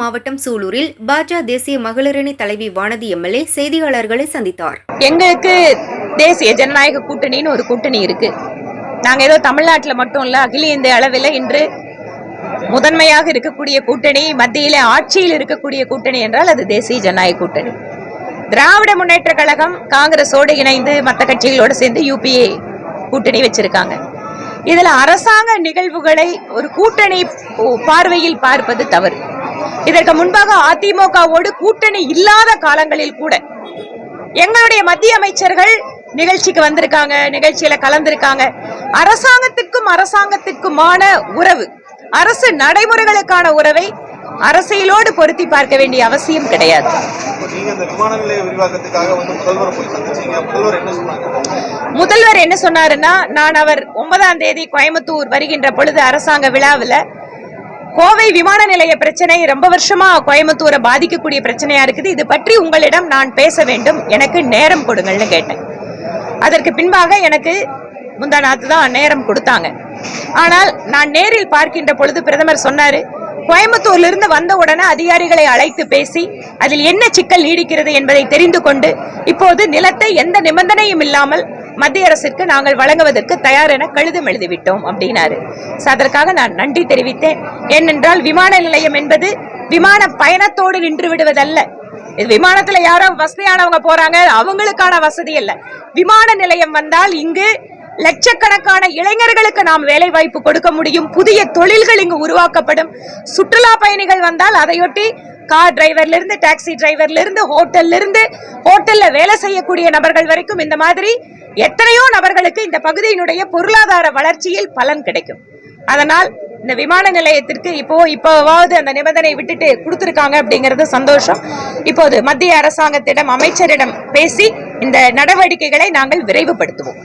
மாவட்டம் சூலூரில் பாஜக தேசிய மகளிரணி தலைவி வானதி எம்எல்ஏ செய்தியாளர்களை சந்தித்தார். எங்களுக்கு தேசிய ஜனநாயக கூட்டணின்னு ஒரு கூட்டணி இருக்கு. நாங்க ஏதோ தமிழ்நாட்டில் மட்டும் இல்ல அகில இந்திய அளவில் இன்று முதன்மையாக இருக்கக்கூடிய கூட்டணி மத்தியில ஆட்சியில் இருக்கக்கூடிய கூட்டணி என்றால் அது தேசிய ஜனநாயக கூட்டணி. திராவிட முன்னேற்ற கழகம் காங்கிரஸோடு இணைந்து மற்ற கட்சிகளோடு சேர்ந்து யூபிஏ கூட்டணி வச்சிருக்காங்க. இதுல அரசாங்க நிகழ்வுகளை ஒரு கூட்டணி பார்வையில் பார்ப்பது தவறு. இதற்கு முன்பாக அதிமுகவோடு கூட்டணி இல்லாத காலங்களில் கூட எங்களுடைய மத்திய அமைச்சர்கள் நிகழ்ச்சிக்கு வந்திருக்காங்க நிகழ்ச்சியில கலந்திருக்காங்க. அரசாங்கத்திற்கும் அரசாங்கத்திற்குமான உறவு அரசு நடைமுறைகளுக்கான உறவை அரசியலோடு பொருத்தி பார்க்க வேண்டிய அவசியம் கிடையாது. முதல்வர் என்ன சொன்னாருன்னா நான் அவர் ஒன்பதாம் தேதி கோயம்புத்தூர் வருகின்ற பொழுது அரசாங்க விழாவில் கோவை விமான நிலைய பிரச்சனை ரொம்ப வருஷமா கோயம்புத்தூரை பாதிக்கக்கூடிய பிரச்சனையா இருக்குது. இது பற்றி உங்களிடம் நான் பேச வேண்டும். எனக்கு நேரம் கொடுங்கள்னு கேட்டேன். அதற்கு பின்பாக எனக்கு முந்தா நாத்து தான் நேரம் கொடுத்தாங்க. ஆனால் நான் நேரில் பார்க்கின்ற பொழுது பிரதமர் சொன்னாரு கோயம்புத்தூர்லிருந்து வந்த உடனே அதிகாரிகளை அழைத்து பேசி அதில் என்ன சிக்கல் நீடிக்கிறது என்பதை தெரிந்து கொண்டு இப்போது நிலத்தை எந்த நிபந்தனையும் இல்லாமல் மத்திய அரசிற்கு நாங்கள் வழங்குவதற்கு தயார் என கழுதம் எழுதிவிட்டோம் அப்படின்னாரு. அதற்காக நான் நன்றி தெரிவித்தேன். ஏனென்றால் விமான நிலையம் என்பது விமான பயணத்தோடு நின்று விடுவதல்ல. இது விமானத்துல யாரோ வசதியானவங்க போறாங்க அவங்களுக்கான வசதி இல்ல விமான நிலையம் வந்தால் இங்கு லட்சக்கணக்கான இளைஞர்களுக்கு நாம் வேலை வாய்ப்பு கொடுக்க முடியும். புதிய தொழில்கள் இங்கு உருவாக்கப்படும். சுற்றுலா பயணிகள் வந்தால் அதையொட்டி கார் டிரைவர்ல இருந்து டாக்ஸி டிரைவர்ல இருந்து ஹோட்டல்ல இருந்து ஹோட்டல்ல வேலை செய்யக்கூடிய நபர்கள் வரைக்கும் இந்த மாதிரி எத்தனையோ நபர்களுக்கு இந்த பகுதியினுடைய பொருளாதார வளர்ச்சியில் பலன் கிடைக்கும். அதனால் இந்த விமான நிலையத்திற்கு இப்போ இப்போவாவது அந்த நிபந்தனை விட்டுட்டு கொடுத்துருக்காங்க அப்படிங்கிறது சந்தோஷம். இப்போது மத்திய அரசாங்கத்திடம் அமைச்சரிடம் பேசி இந்த நடவடிக்கைகளை நாங்கள் விரைவுபடுத்துவோம்.